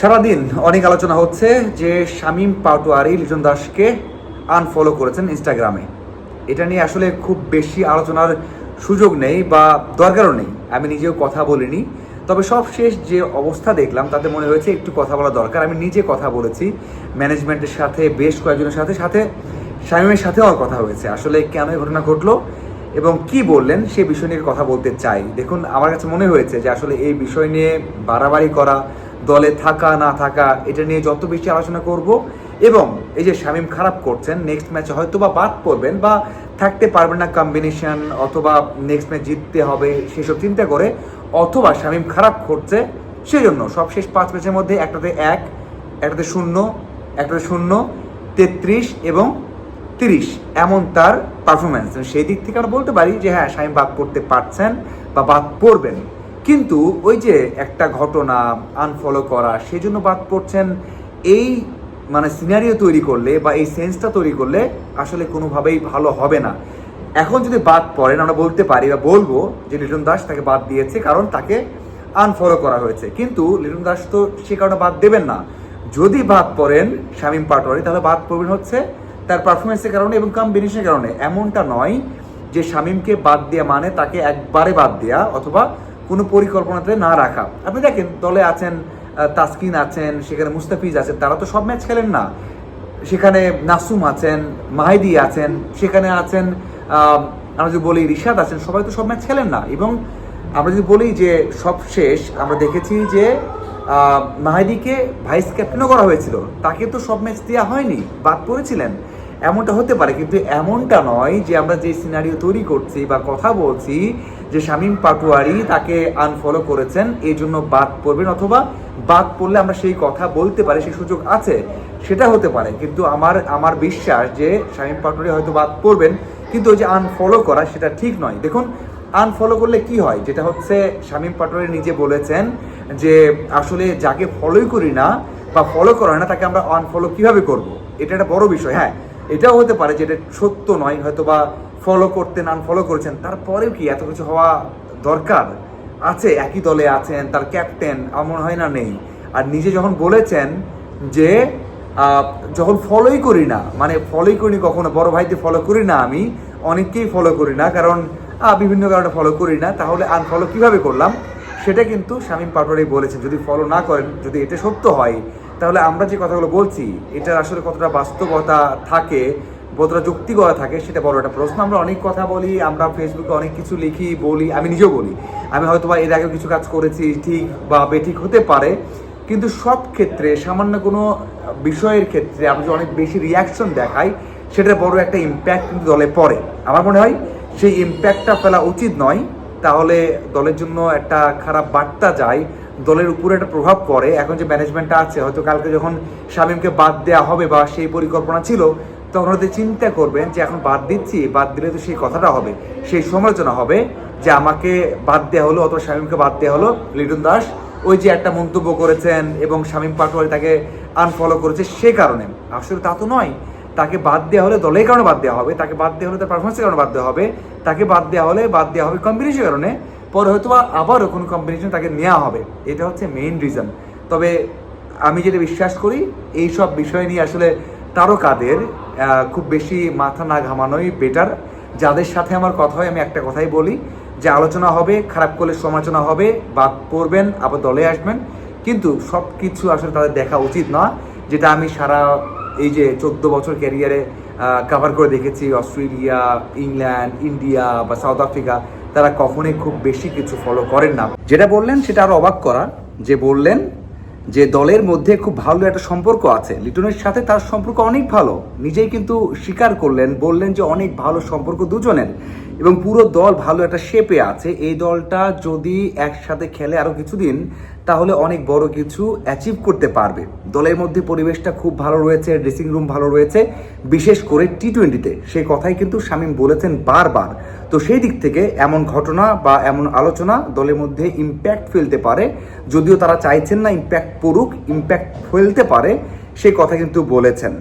সারাদিন অনেক আলোচনা হচ্ছে যে শামীম পাটোয়ারি, লিটন দাসকে আনফলো করেছেন ইনস্টাগ্রামে এটা নিয়ে আসলে খুব বেশি আলোচনার সুযোগ নেই বা দরকারও নেই। আমি নিজেও কথা বলিনি। তবে সব শেষ যে অবস্থা দেখলাম, তাতে মনে হয়েছে একটু কথা বলা দরকার। আমি নিজে কথা বলেছি। ম্যানেজমেন্টের সাথে, বেশ কয়েকজনের সাথে সাথে শামীমের সাথে আমার কথা হয়েছে। আসলে কেন এই ঘটনা ঘটলো এবং কি বললেন সে বিষয় নিয়ে কথা বলতে চাই। দেখুন, আমার কাছে মনে হয়েছে যে আসলে এই বিষয় নিয়ে বাড়াবাড়ি করা দলে থাকা, না থাকা, এটা নিয়ে যত বেশি আলোচনা করব এবং এই যে শামীম খারাপ করছেন নেক্সট ম্যাচে হয়তো বা বাদ পড়বেন বা থাকতে পারবেন না কম্বিনেশন অথবা নেক্সট ম্যাচ জিততে হবে সেসব চিন্তা করে, অথবা শামীম খারাপ করছে সেই জন্য সব শেষ পাঁচ ম্যাচের মধ্যে একটাতে এক, একটাতে শূন্য একটাতে শূন্য, তেত্রিশ এবং তিরিশ এমন তার পারফরমেন্স সেই দিক থেকে আমরা বলতে পারি যে হ্যাঁ শামীম বাদ পড়তে পারছেন বা বাদ পড়বেন। কিন্তু ওই যে একটা ঘটনা আনফলো করা সেই জন্য বাদ পড়ছেন এই মানে সিনারিও তৈরি করলে বা এই সেন্সটা তৈরি করলে আসলে কোনোভাবেই ভালো হবে না। এখন যদি বাদ পড়েন, আমরা বলতে পারি বা বলব যে লিটন দাস তাকে বাদ দিয়েছে কারণ তাকে আনফলো করা হয়েছে। কিন্তু লিটন দাস তো সে কারণে বাদ দেবেন না। যদি বাদ পড়েন শামীম পাটোয়ারি, তাহলে বাদ পড়বেন হচ্ছে তার পারফরমেন্সের কারণে এবং কম্বিনেশনের কারণে। এমনটা নয় যে শামীমকে বাদ দেওয়া মানে তাকে একবারে বাদ দেওয়া অথবা কোনো পরিকল্পনাতে না রাখা। আপনি দেখেন, দলে আছেন তাসকিন আছেন, সেখানে মুস্তাফিজ আছেন, তারা তো সব ম্যাচ খেলেন না। সেখানে নাসুম আছেন, মাহিদি আছেন, সেখানে আছেন আমরা যদি বলি রিশাদ আছেন, সবাই তো সব ম্যাচ খেলেন না। এবং আমরা যদি বলি যে সব শেষ, আমরা দেখেছি যে মাহিদিকে ভাইস ক্যাপ্টেনও করা হয়েছিল। তাকে তো সব ম্যাচ দেওয়া হয়নি, বাদ পড়েছিলেন। এমনটা হতে পারে, কিন্তু এমনটা নয় যে আমরা যে সিনারিও তৈরি করছি বা কথা বলছি যে শামীম পাটোয়ারি তাকে আনফলো করেছেন, এই জন্য বাদ পড়বেন অথবা বাদ পড়লে আমরা সেই কথা বলতে পারি, সেই সুযোগ আছে, সেটা হতে পারে। কিন্তু আমার আমার বিশ্বাস যে শামীম পাটোয়ারি হয়তো বাদ পড়বেন, কিন্তু ওই যে আনফলো করা সেটা ঠিক নয়। দেখুন আনফলো করলে কি হয়? যেটা হচ্ছে শামীম পাটোয়ারি নিজে বলেছেন যে আসলে যাকে ফলোই করি না বা ফলো করা না, তাকে আমরা আনফলো কীভাবে করব? এটা একটা বড় বিষয়। হ্যাঁ এটাও হতে পারে যে এটা সত্য নয়, হয়তো বা ফলো করতেন আনফলো করেছেন। তারপরেও কি এত কিছু হওয়া দরকার? আছে, একই দলে আছেন, তার ক্যাপ্টেন এমন হয় না নেই। আর নিজে যখন বলেছেন যে যখন ফলোই করি না মানে ফলোই করি কখনো, বড় ভাইতে ফলো করি না আমি, অনেককেই ফলো করি না, কারণ বিভিন্ন কারণে ফলো করি না, তাহলে আনফলো কীভাবে করলাম? সেটা কিন্তু শামীম পাটোয়ারি বলেছেন, যদি ফলো না করেন, যদি এটা সত্য হয় তাহলে আমরা যে কথাগুলো বলছি, এটার আসলে কতটা বাস্তবতা থাকে, কতটা যুক্তিকতা থাকে, সেটা বড় একটা প্রশ্ন। আমরা অনেক কথা বলি, আমরা ফেসবুকে অনেক কিছু লিখি, বলি, আমি নিজেও বলি। আমি হয়তো বা এর আগেও কিছু কাজ করেছি, ঠিক বা বেঠিক হতে পারে, কিন্তু সব ক্ষেত্রে, সামান্য কোনো বিষয়ের ক্ষেত্রে আমরা যদি অনেক বেশি রিয়াকশন দেখাই, সেটার বড় একটা ইম্প্যাক্ট কিন্তু দলে পড়ে। আমার মনে হয়, সেই ইম্প্যাক্টটা ফেলা উচিত নয়। তাহলে দলের জন্য একটা খারাপ বার্তা যায় দলের উপরে একটা প্রভাব পড়ে। এখন যে ম্যানেজমেন্টটা আছে, হয়তো কালকে যখন শামীমকে বাদ দেওয়া হবে বা সেই পরিকল্পনা ছিল, তখন হয়তো চিন্তা করবেন যে এখন বাদ দিচ্ছি, বাদ দিলে তো সেই কথাটা হবে। সেই সমালোচনা হবে যে আমাকে বাদ দেওয়া হলো অথবা শামীমকে বাদ দেওয়া হলো লিটন দাস। ওই যে একটা মন্তব্য করেছেন এবং শামীম পাটোয়ারি তাকে আনফলো করেছে সে কারণে। আসলে তা তো নয়। তাকে বাদ দেওয়া হলে দলের কারণে বাদ দেওয়া হবে, তাকে বাদ দেওয়া হলে তার পারফরমেন্সের কারণে বাদ দেওয়া হবে, তাকে বাদ দেওয়া হলে বাদ দেওয়া হবে কম্বিনেশনের কারণে। পরে হয়তো আবারও কোনো কম্বিনেশন তাকে নেওয়া হবে। এটা হচ্ছে মেইন রিজন তবে আমি যেটা বিশ্বাস করি এই সব বিষয় নিয়ে আসলে তারকাদের খুব বেশি মাথা না ঘামানোই বেটার যাদের সাথে আমার কথা হয়, আমি একটা কথাই বলি, যে আলোচনা হবে, খারাপ করলে সমালোচনা হবে, বাদ পড়বেন, আবার দলে আসবেন। কিন্তু সব কিছু আসলে তাদের দেখা উচিত না, যেটা আমি সারা এই যে চোদ্দ বছর ক্যারিয়ারে কভার করে দেখেছি, অস্ট্রেলিয়া, ইংল্যান্ড, ইন্ডিয়া বা সাউথ আফ্রিকা। তারা কখনোই খুব বেশি কিছু ফলো করেন না। যেটা বললেন সেটা আরও অবাক করা, যে বললেন যে দলের মধ্যে খুব ভালো একটা সম্পর্ক আছে। লিটনের সাথে তার সম্পর্ক অনেক ভালো, নিজেই কিন্তু স্বীকার করলেন, বললেন যে অনেক ভালো সম্পর্ক দুজনের এবং পুরো দল ভালো একটা শেপে আছে। এই দলটা যদি একসাথে খেলে আরও কিছুদিন তাহলে অনেক বড় কিছু অ্যাচিভ করতে পারবে। দলের মধ্যে পরিবেশটা খুব ভালো রয়েছে ড্রেসিং রুম ভালো রয়েছে, বিশেষ করে টি টোয়েন্টিতে সেই কথাই কিন্তু শামীম বলেছেন বারবার। তো সেই দিক থেকে এমন ঘটনা বা এমন আলোচনা দলের মধ্যে ইম্প্যাক্ট ফেলতে পারে। যদিও তারা চাইছেন না ইম্প্যাক্ট পড়ুক ইম্প্যাক্ট ফেলতে পারে সেই কথা কিন্তু বলেছেন।